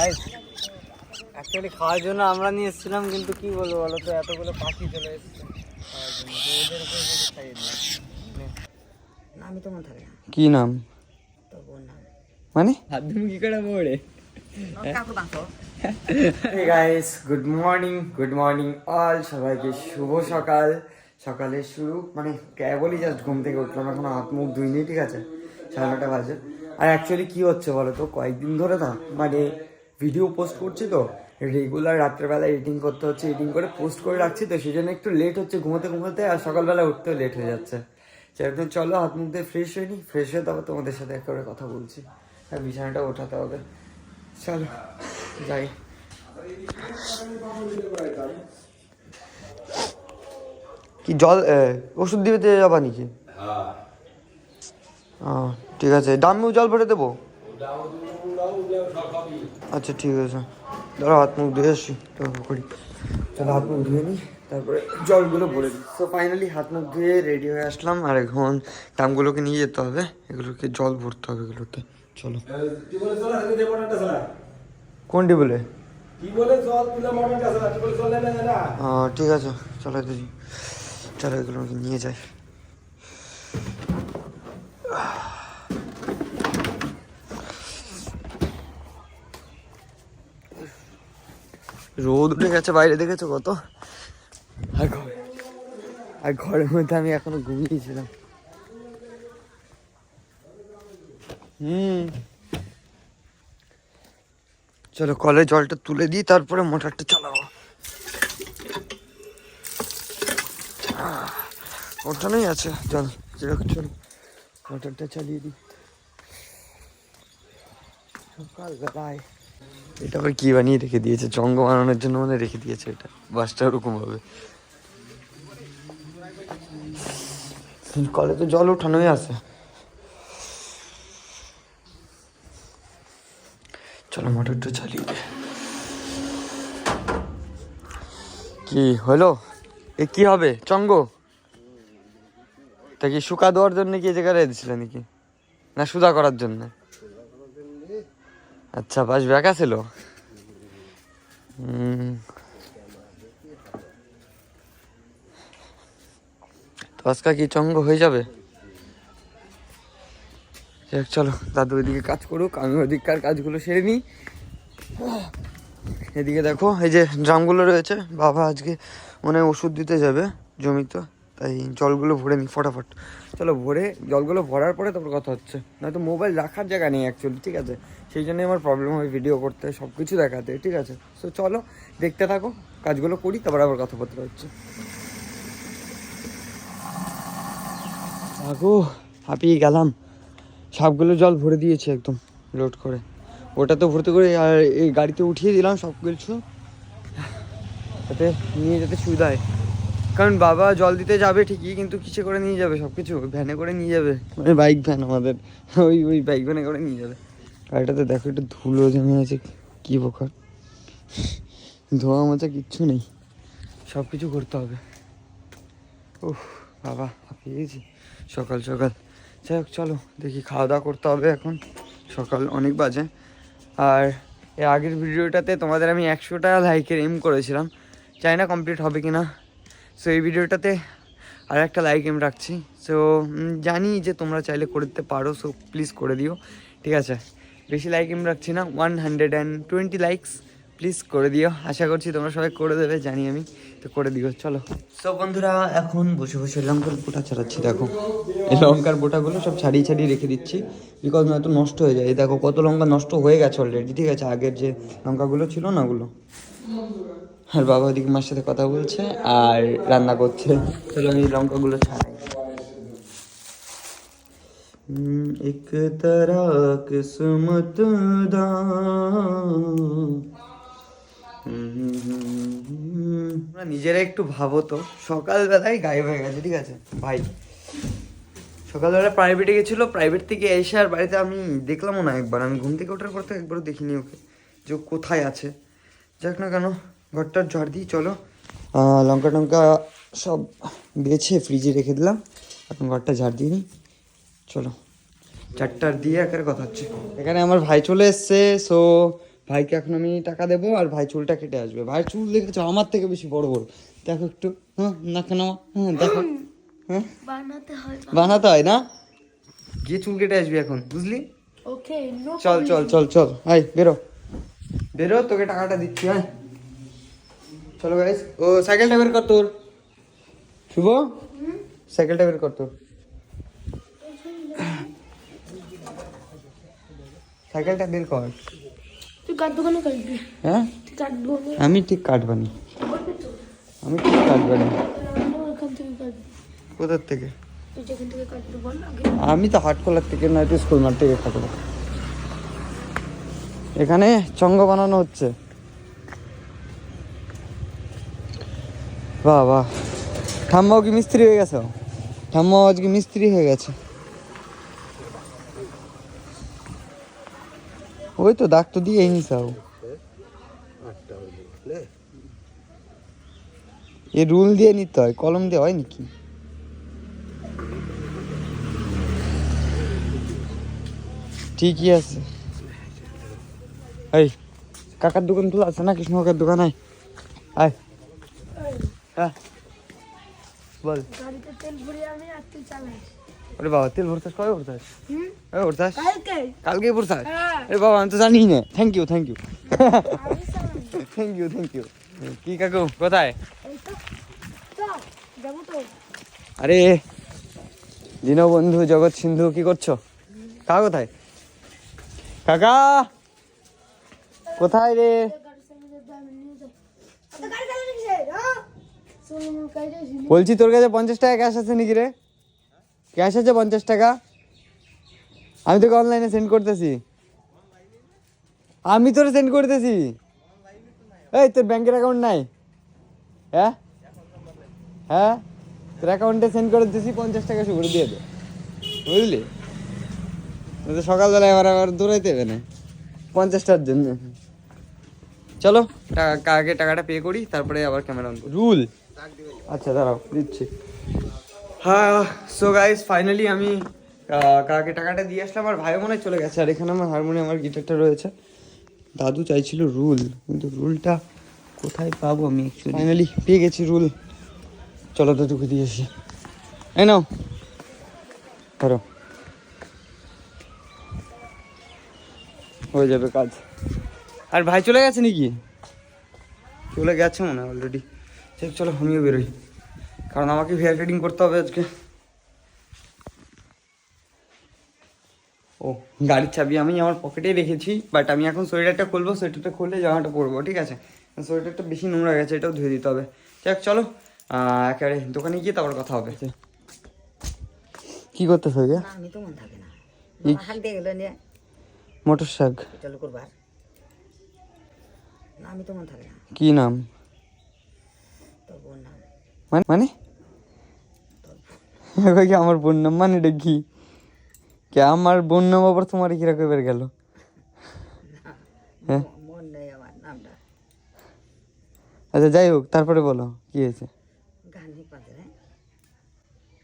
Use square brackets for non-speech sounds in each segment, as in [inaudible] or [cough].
Guys actually খাওয়ার জন্য আমরা নিয়ে এসেছিলাম কিন্তু কি বলব বলো তো এতগুলো পাখি চলে এসেছে। নামই তো মনে থাকে না। কি নাম? মানে? হাত তুমি কি করে পড়ে guys good morning good morning all সবাইকে শুভ সকাল। সকালের শুরু মানে কেবলই জাস্ট ঘুম থেকে উঠলাম এখন হাত মুখ ধুইনি ঠিক আছে? সাড়ে নটা বাজে। আর অ্যাকচুয়ালি কি হচ্ছে বলো তো কয়েকদিন ধরে না মানে ভিডিও পোস্ট করছি তো রেগুলার রাত্রেবেলা এডিটিং করতে হচ্ছে এডিটিং করে পোস্ট করে রাখছি তো সেই জন্য একটু লেট হচ্ছে ঘুমোতে ঘুমোতে আর সকালবেলা উঠতেও লেট হয়ে যাচ্ছে। সেরকম চলো হাত মুখ দিয়ে ফ্রেশ হয়ে নি ফ্রেশ হয়ে তারপর তোমাদের সাথে এক করে কথা বলছি। আর বিছানাটা ওঠাতে হবে। চলো যাই। কি জল ওষুধ দিবে দিয়ে যাবা নাকি? ও, ঠিক আছে। ডাম্মেও জল ভরে দেবো? আচ্ছা ঠিক আছে। ধরো হাত মুখ ধুয়ে আসি। তারপর করি। চলো হাত মুখ ধুয়ে নিই তারপরে জলগুলো ভরে দিই তো ফাইনালি হাত মুখ ধুয়ে রেডি হয়ে আসলাম। আর এখন টামগুলোকে নিয়ে যেতে হবে। এগুলোকে জল ভরতে হবে এগুলোতে। চলো। কোনটি বলে আহ, ঠিক আছে। চলো দিদি চলো এগুলোকে নিয়ে যাই। রোদ উঠে গেছে বাইরে, দেখেছ কত? আর ঘরে আর ঘরের মধ্যে আমি এখনও ঘুমিয়েছিলাম। হুম। চলো কলে জলটা তুলে দিই, তারপরে মোটরটা চালাবো। ওখানেই আছে, চল, যেরকম চল, মোটরটা চালিয়ে দিই। সকালবেলায়। এটা আবার কি বানিয়ে রেখে দিয়েছে? চঙ্গ বানানোর জন্য মানে রেখে দিয়েছে এটা। বাসটা ওরকম হবে। কলে তো জল ওঠানোই আছে। চলো মোটরটা চালিয়ে দে কি হলো? এ কি হবে? চঙ্গ? তা কি শুকা দেওয়ার জন্য কি জায়গায় দিছিল নাকি? না সুদা করার জন্য? আচ্ছা বাস ব্যাকা ছিল তো? আজকে কি চঙ্গ হয়ে যাবে? চলো, দাদু ওইদিকে কাজ করুক আমি ওদিককার কাজগুলো সেরে নিই। এদিকে দেখো, এই যে ড্রামগুলো রয়েছে, বাবা আজকে মনে ওষুধ দিতে যাবে জমিতে। তাই জলগুলো ভরে নিই ফটাফট। চলো ভরে, জলগুলো ভরার পরে তারপর কথা হচ্ছে। নয়তো মোবাইল রাখার জায়গা নেই অ্যাকচুয়ালি ঠিক আছে? সেই জন্যই আমার প্রবলেম হয় ভিডিও করতে সব কিছু দেখাতে, ঠিক আছে? সো চলো, দেখতে থাকো, কাজগুলো করি, তারপর আবার কথাবার্তা হচ্ছে। আগো, হাঁপিয়ে গেলাম। সবগুলো জল ভরে দিয়েছি একদম লোড করে। ওটা তো ভর্তি করে, আর এই গাড়িতে উঠিয়ে দিলাম সব কিছু যাতে নিয়ে যেতে সুবিধা হয়। কারণ বাবা জল দিতে যাবে ঠিকই, কিন্তু কিসে করে নিয়ে যাবে? সব কিছু ভ্যানে করে নিয়ে যাবে? মানে বাইক ভ্যান আমাদের। ওই ওই বাইক ভ্যানে করে নিয়ে যাবে। গাড়িটাতে দেখো, একটু ধুলো জমে আছে, কী বোকার ধোয়া মোচা কিচ্ছু নেই। সব কিছু করতে হবে। উফ, বাবা, হাঁপিয়ে গেছি। সকাল সকাল। যাই হোক, চলো, দেখি খাওয়া দাওয়া করতে হবে এখন। সকাল অনেক বাজে। আর এর আগের ভিডিওটাতে তোমাদের আমি একশোটা লাইকের এম করেছিলাম। চাই না কমপ্লিট হবে কি না সো এই ভিডিওটাতে আর একটা লাইক এম রাখছি সো জানি যে তোমরা চাইলে করে দিতে পারো সো প্লিজ করে দিও। ঠিক আছে? বেশি লাইক এম রাখছি না one hundred and twenty likes please করে দিও। আশা করছি তোমরা সবাই করে দেবে, জানি আমি, তো করে দিও। চলো। সব বন্ধুরা, এখন বসে বসে লঙ্কার বোটা ছাড়াচ্ছি, দেখো। এই লঙ্কার বোটাগুলো সব ছাড়িয়ে ছাড়িয়ে রেখে দিচ্ছি বিকজ না নয়তো নষ্ট হয়ে যায়। দেখো, কত লঙ্কা নষ্ট হয়ে গেছে অলরেডি ঠিক আছে? আগের যে লঙ্কাগুলো ছিল না ওগুলো। আর বাবা ওদিকে মার সাথে কথা বলছে আর রান্না করছে। চলো আমি লঙ্কাগুলো ছাড়াই। এক তারা কিসমত নিজেরা একটু ভাবো তো। সকালবেলায় গায়ে হয়ে গেছে, ঠিক আছে? ভাই, সকালবেলা প্রাইভেটে গেছিল প্রাইভেট থেকে এসে আর বাড়িতে আমি দেখলাম না একবার। আমি ঘুম থেকে ওঠার পর তো একবারও দেখিনি ওকে। যে কোথায় আছে? যাক না কেন ঘরটার ঝড় দিই চলো। লঙ্কা টঙ্কা সব বেছে ফ্রিজে রেখে দিলাম। এখন ঘরটা ঝাড় দিয়ে নিই। চলো। চারটার দিয়ে একের কথা হচ্ছে। এখানে আমার ভাই চলে এসছে সো ভাইকে এখন আমি টাকা দেবো আর ভাই চুলটা কেটে আসবে। ভাই চুল দেখেছ? আমার থেকে বেশি বড় বড়। দেখো একটু। হ্যাঁ না কেন? হ্যাঁ দেখো। হ্যাঁ? বানাতে হয় না? গিয়ে চুল কেটে আসবি এখন বুঝলি? ওকে চল চল চল চল। আয় বেরো। বেরো তোকে টাকাটা দিচ্ছি আয় চলো গাইস ও সাইকেলটা বের কর তোর। শুভ? সাইকেলটা বের কর তোর। সাইকেলটা বের কর। তুই কার দোকানে কাটবি? হ্যাঁ? দোকানে? আমি ঠিক কাটবানি। আমি ঠিক কাটবানি। কোথার থেকে? কাটবি আমি তো হাটকলার থেকে নয়তো স্কুল মাঠ থেকে কাটবো। এখানে চঙ্গ বানানো হচ্ছে। বাহ বাহ ঠাম্মাও কি মিস্ত্রি হয়ে গেছে? ঠাম্মাও আজকে মিস্ত্রি হয়ে গেছে। ওই তো দাগ তো দিয়ে নিসাও এ রুল দিয়ে নিতে হয়, কলম দিয়ে হয় নাকি? ঠিকই আছে। এই, কাকার দোকান খোলা আছে না কৃষ্ণ কাকার দোকান? আয় আয়। হ্যাঁ বল। গাড়িতে তেল ভরে আমি আর তুই বাবা তেল ভরতাস? কবে ভরতাস? কবে ভরতাস? কালকে। কালকেই ভরতাস? আরে বাবা আমি তো জানি না। Thank you thank you thank you thank you কি কাকু কোথায়? আরে দীনবন্ধু জগৎ সিন্ধু কি করছ? কাকা কোথায়? কাকা! কোথায় রে? বলছি, তোর কাছে পঞ্চাশ টাকা ক্যাশ আছে নাকি রে? ক্যাশ আছে পঞ্চাশ টাকা? আমি তোকে অনলাইনে সেন্ড করতেছি। আমি তোর সেন্ড করতেছি। এই, তোর ব্যাংকের অ্যাকাউন্ট নাই? হ্যাঁ? হ্যাঁ? তোর অ্যাকাউন্টে সেন্ড করে দিয়েছি পঞ্চাশ টাকা শুরু দিয়ে দে। বুঝলি? না তো সকালবেলা এবার আবার দৌড়াইতে হবে না। পঞ্চাশটার জন্য। চলো। টাকা আগে টাকাটা পে করি তারপরে আবার ক্যামেরা অন রুল আচ্ছা দাঁড়াও দিচ্ছি। হ্যাঁ সো গাইস ফাইনালি আমি কাকে টাকাটা দিয়ে আসলাম আর ভাই মনে চলে গেছে। আর এখানে আমার হারমোনিয়াম আমার গিটারটা রয়েছে। দাদু চাইছিল রুল কিন্তু রুলটা কোথায় পাবো আমি ফাইনালি পেয়ে গেছি রুল চলো দাদুকে দিয়ে আসি। এই নাও। ধরো। হয়ে যাবে কাজ। আর ভাই চলে গেছে নাকি? চলে গেছে মনে হয় অলরেডি ঠিক চলো আমিও বেরোই। কারণ আমাকে হেয়ার কাটিং করতে হবে আজকে। ও গাড়ির চাবি আমি আমার পকেটেই রেখেছি বাট আমি এখন সোয়েটারটা খুলবো সোয়েটারটা খুললে জামাটা পরবো ঠিক আছে? সোয়েটারটা বেশি নোংরা গেছে এটাও ধুয়ে দিতে হবে। যাক চলো একেবারে দোকানে গিয়ে তারপর কথা হবে। কি করতে হবে না আমি তো মন থাকে না। বাবা হাল দিয়ে গেল নিয়ে মোটর শাক তো মন থাকে না। কি নাম? মানে? মানে [laughs] কি আমার বোন নাম? মানে এটা কি? কে আমার বোন নাম আবার তোমার কীরকম এবার গেল? হ্যাঁ? আচ্ছা যাই হোক তারপরে বলো কি হয়েছে? গান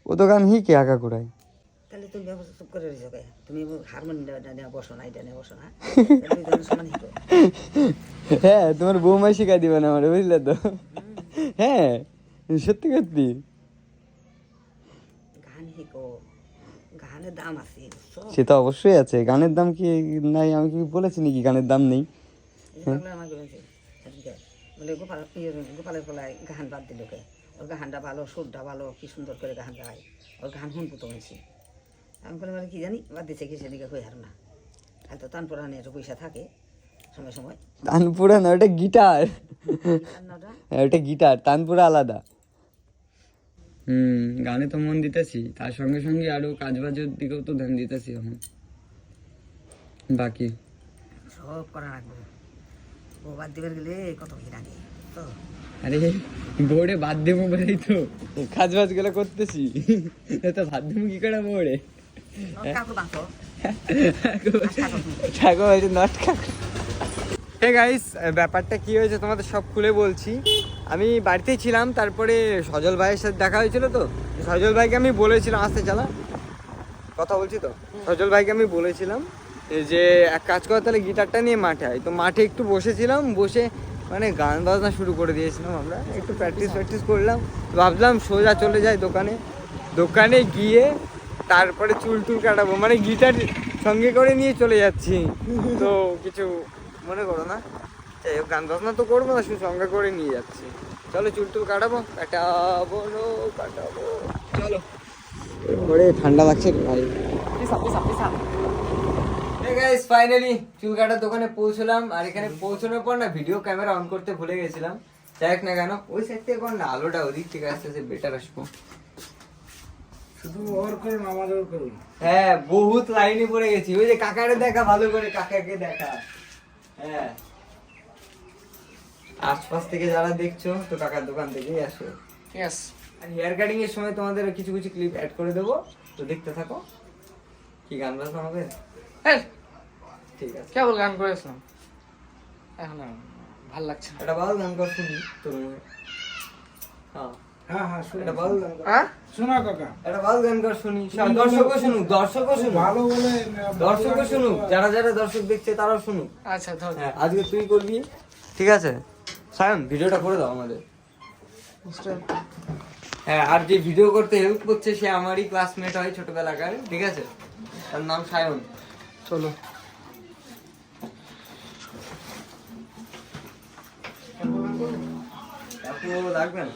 ও তো গান হি কে আঁকা কুড়ায় তাহলে তুমি ব্যবস্থা চুপ করে রয়েছো কে? তুমি হারমোনিয়ামটা নিয়ে বসো না এটা নিয়ে বসো না হিতো হ্যাঁ তোমার বৌমাই শিখাই দিবে না আমার বুঝলে তো? হ্যাঁ সত্যি সত্যি। গান হিকো গানের দাম আছে সে তো অবশ্যই আছে গানের দাম কি নাই? আমি কি বলেছি নাকি গানের দাম নেই? বলে গোপাল গোপালের ফলায় গান বাদ দিল কে? ওর গানটা ভালো সুরটা ভালো কি সুন্দর করে গান গায়। ওর গান শুনব তো বলছি। আমি বলে মানে কি জানি? বাদ দিছে কি সেদিকে হয়ে হার না। আর তো তান পরানে একটু পয়সা থাকে সময় সময়। তানপুরা না ওটা গিটার। হ্যাঁ, ওটা গিটার তানপুরা আলাদা। হুম গানে তো মন দিতেছি তার সঙ্গে সঙ্গে আরও কাজ বাজের দিকেও তো ধ্যান দিতেছি এখন। বাকি? সব করা রাখব ও বাদ দিবার গেলে কত কি লাগে তো। আরে বোর্ডে বাদ দেবো বলেই তো। কাজ বাজগুলো করতেছি তো বাদ দেবো কি করে বোর্ডে? গাইস [laughs] ব্যাপারটা কি হয়েছে তোমাদের সব খুলে বলছি। আমি বাড়িতেই ছিলাম, তারপরে সজল ভাইয়ের সাথে দেখা হয়েছিল তো। সজল ভাইকে আমি বলেছিলাম, আসতে চালা। কথা বলছি তো? সজল ভাইকে আমি বলেছিলাম যে, এক কাজ কর, তাহলে গিটারটা নিয়ে মাঠে আয়। তো মাঠে একটু বসেছিলাম, বসে মানে গান বাজনা শুরু করে দিয়েছিলাম আমরা। একটু প্র্যাকটিস প্র্যাকটিস করলাম। ভাবলাম সোজা চলে যাই দোকানে। দোকানে গিয়ে তারপরে চুল টুল কাটাবো। মানে গিটার সঙ্গে করে নিয়ে চলে যাচ্ছি। [laughs] তো কিছু মনে করো না। যাই হোক গান বাজনা তো করব না শুধু সঙ্গে করে নিয়ে যাচ্ছি। চলো চুল টুল কাটাবো কাটাবো কাটাবো। চলো। করে ঠান্ডা লাগছে ভাই গাইস ফাইনালি চুল কাটার দোকানে পৌঁছলাম। আর এখানে পৌঁছানোর পর না ভিডিও ক্যামেরা অন করতে ভুলে গেছিলাম। যাই না কেন ওই সাইড থেকে না আলোটা ওদিক থেকে আসতে আসতে বেটার আসব। শুধু ওর করুন আমার ওর করুন। হ্যাঁ বহুত লাইনে পড়ে গেছি। ওই যে কাকারে দেখা ভালো করে কাকাকে দেখা। হ্যাঁ। আশপাশ থেকে যারা দেখছ তো কাকার দোকান থেকেই আসো। ইয়েস আর হেয়ার কাটিং এর সময় তোমাদের কিছু কিছু ক্লিপ অ্যাড করে দেবো। তো দেখতে থাকো। কি গান বাজনা হবে? হ্যাঁ ঠিক আছে। কেবল গান করেছিলাম। এখন ভালো লাগছে না। একটা ভালো গান কর শুনি তোর মুখে হ্যাঁ। হ্যাঁ হ্যাঁ শুনো একটা ভালো গান কর। হ্যাঁ? শোনা কাকা। একটা ভালো গান শুনি। দর্শকও শুনুক দর্শকও শুনুক। দর্শকও শুনুক যারা যারা দর্শক দেখছে তারাও শুনুক। আচ্ছা হ্যাঁ আজকে তুই করবি? ঠিক আছে। সায়ন ভিডিওটা করে দাও আমাদের। হ্যাঁ আর যে ভিডিও করতে হেল্প করছে সে আমারই ক্লাসমেট হয় ছোটবেলাকার ঠিক আছে? তার নাম সায়ন। চলো। লাগবে না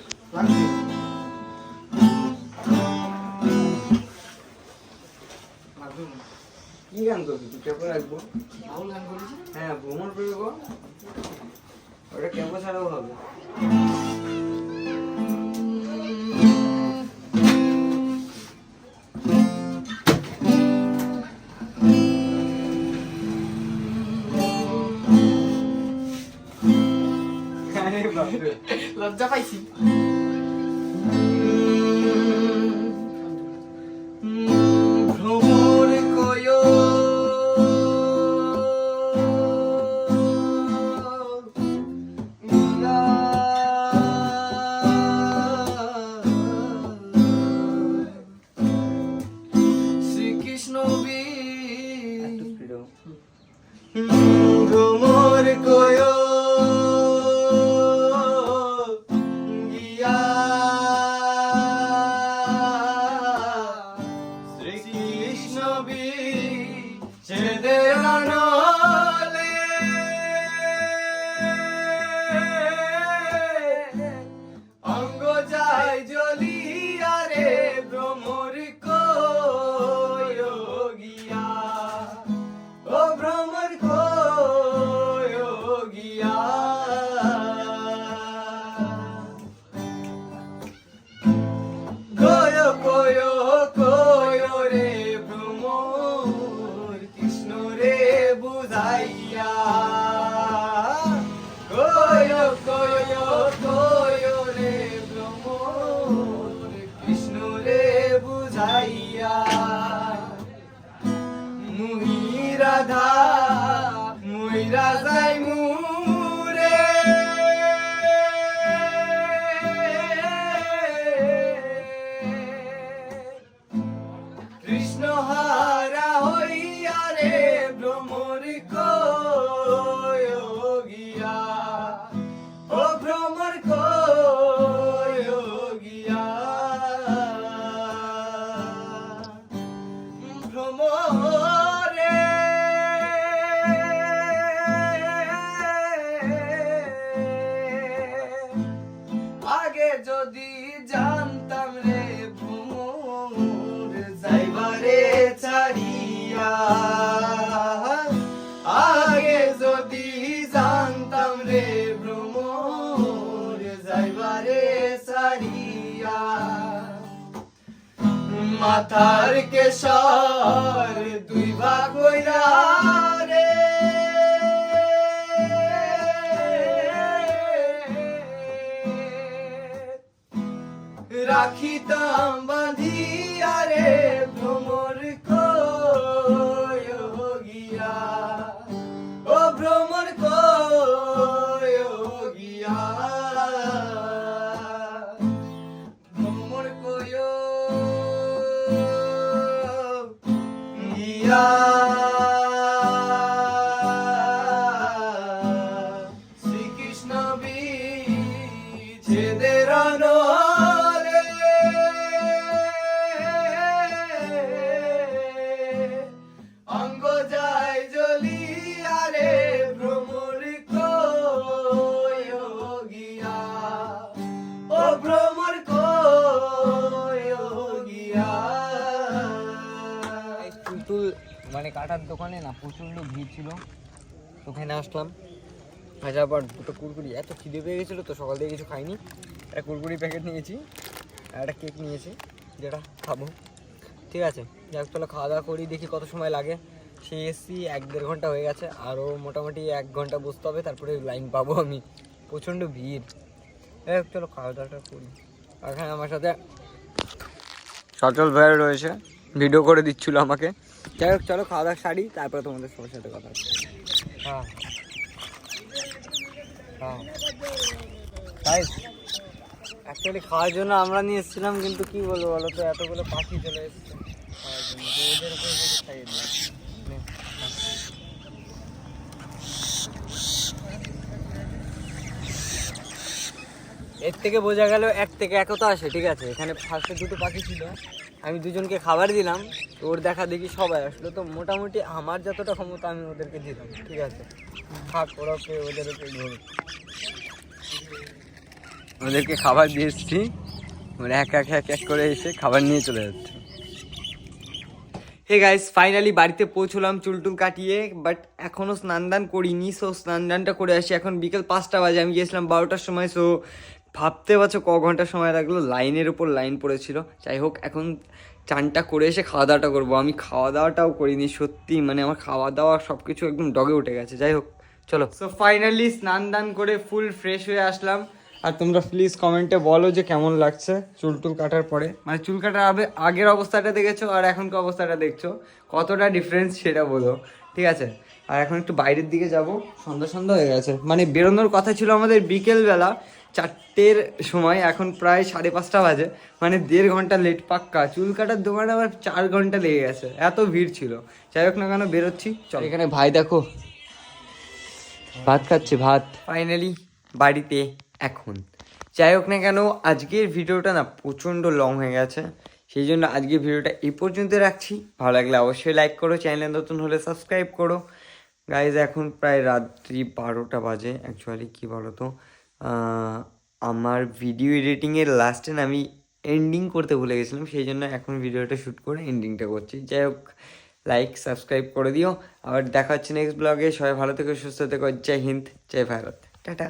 কি গান করবি? তুই কেমন রাখব? হ্যাঁ ভ্রমণ করবি। ওটা কেমন ছাড়াও হবে। শ্রীকৃষ্ণ জানতাম রে ভ্রমর যাইবারে ছাড়িয়া। আগে যদি জানতাম রে ভ্রমর যাইবারে ছাড়িয়া। মাথার কেশর দুই ভাগ হইরা রাখিতাম দোকানে না প্রচণ্ড ভিড় ছিল। ওখানে আসলাম আসার পর দুটো কুরকুরি। এত খিদে পেয়ে গেছিল তো সকাল থেকে কিছু খাইনি। একটা কুরকুরি প্যাকেট নিয়েছি আর একটা কেক নিয়েছি, যেটা খাব। ঠিক আছে, যাক চলো খাওয়া দাওয়া করি, দেখি কত সময় লাগে। সেই এসছি, এক দেড় ঘণ্টা হয়ে গেছে। আরও মোটামুটি এক ঘণ্টা বসতে হবে, তারপরে লাইন পাবো আমি। প্রচণ্ড ভিড়। যাক চলো খাওয়া দাওয়াটা করি। এখানে আমার সাথে সচল ভাই রয়েছে। ভিডিও করে দিচ্ছিল আমাকে। যাই হোক, চলো খাওয়া দাওয়া সারি, তারপরে তোমাদের সবার সাথে কথা হ্যাঁ। হ্যাঁ। তাই অ্যাকচুয়ালি খাওয়ার জন্য আমরা নিয়ে এসেছিলাম, কিন্তু কি বলব বলো তো, এতগুলো পাখি চলে এসেছে। এর থেকে বোঝা গেল, এক থেকে একতা আসে, ঠিক আছে। এখানে ফার্স্টে দুটো পাখি ছিল। আমি দুজনকে খাবার দিলাম ওর দেখা দেখি সবাই আসলো। তো মোটামুটি আমার যতটা ক্ষমতা আমি ওদেরকে দিলাম, ঠিক আছে? থাক, ওরা ওদের ধরুক। ওদেরকে খাবার দিয়ে এসছি। মানে এক এক এক এক করে এসে খাবার নিয়ে চলে যাচ্ছে। হে গাইস ফাইনালি বাড়িতে পৌঁছলাম চুলটুল কাটিয়ে বাট এখনও স্নান দান করিনি সো স্নান দানটা করে আসি। এখন বিকেল পাঁচটা বাজে, আমি গিয়েছিলাম বারোটার সময় সো ভাবতে পারছ ক ঘণ্টা সময় লাগল? লাইনের উপর লাইন পড়েছিল। যাই হোক, এখন চানটা করে এসে খাওয়া দাওয়াটা করব। আমি খাওয়া দাওয়াটাও করিনি, সত্যি মানে আমার খাওয়া দাওয়া সব কিছু একদম ডগে উঠে গেছে। যাই হোক, চলো। সো ফাইনালি স্নান দান করে ফুল ফ্রেশ হয়ে আসলাম। আর তোমরা প্লিজ কমেন্টে বলো যে কেমন লাগছে চুল টুল কাটার পরে। মানে চুল কাটার আগে, আগের অবস্থাটা দেখেছ আর এখনকার অবস্থাটা দেখছ? কতটা ডিফারেন্স সেটা বলো। ঠিক আছে? আর এখন একটু বাইরের দিকে যাব। সন্ধ্যা সন্ধ্যা হয়ে গেছে। মানে বেরোনোর কথা ছিল আমাদের বিকেলবেলা। চারটের সময় এখন প্রায় সাড়ে পাঁচটা বাজে মানে দেড় ঘণ্টা লেট পাক্কা। চুল কাটার দোকানে আবার চার ঘণ্টা লেগে গেছে এত ভিড় ছিল। যাই হোক না কেন বেরোচ্ছি চল। এখানে ভাই দেখো ভাত খাচ্ছে ভাত। ফাইনালি বাড়িতে এখন। যাই হোক না কেন আজকের ভিডিওটা না প্রচণ্ড লং হয়ে গেছে সেই জন্য আজকের ভিডিওটা এই পর্যন্ত রাখছি। ভালো লাগলে অবশ্যই লাইক করো চ্যানেলে নতুন হলে সাবস্ক্রাইব করো। গাইজ এখন প্রায় রাত্রি বারোটা বাজে অ্যাকচুয়ালি কী বলো তো আমার ভিডিও এডিটিংয়ের লাস্টে আমি এন্ডিং করতে ভুলে গেছিলাম, সেই জন্য এখন ভিডিওটা শ্যুট করে এন্ডিংটা করছি। যাই হোক লাইক সাবস্ক্রাইব করে দিও। আবার দেখা হচ্ছে নেক্সট ব্লগে সবাই ভালো থেকো, সুস্থ থেকো। জয় হিন্দ, জয় ভারত। টাটা।